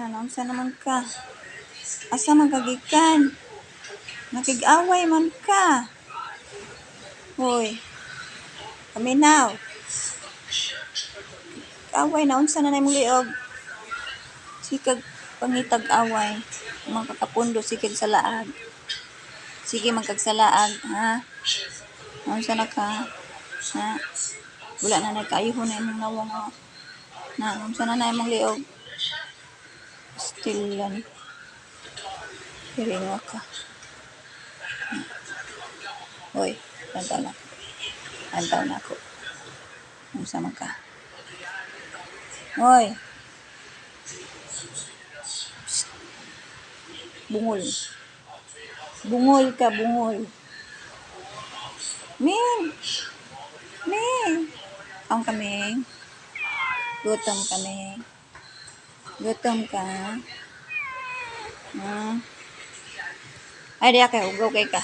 Nanong sa naman ka? Asa man kagikan? Nakig-away man ka. Hoy. Paminaw. Away na unsa na imong liog? Sikag pangitag away. Mga kakapundo sikig sa laag. Sige magkagsalaag, ha? Unsa na ka? Ha? Wala na nagkaayuhon na imong nawong oh. Na, unsa na na imong liog? Still yan. Hiringa ka. Hoy, lantaw na. Lantaw na ako. Unsa man ka? Hoy. Bungol. Bungol ka, bungol. Ming! Ming! Ang kaming. Gutom kami. Gutom ka. Ha? Ay, di ka. Ugaw kay ka.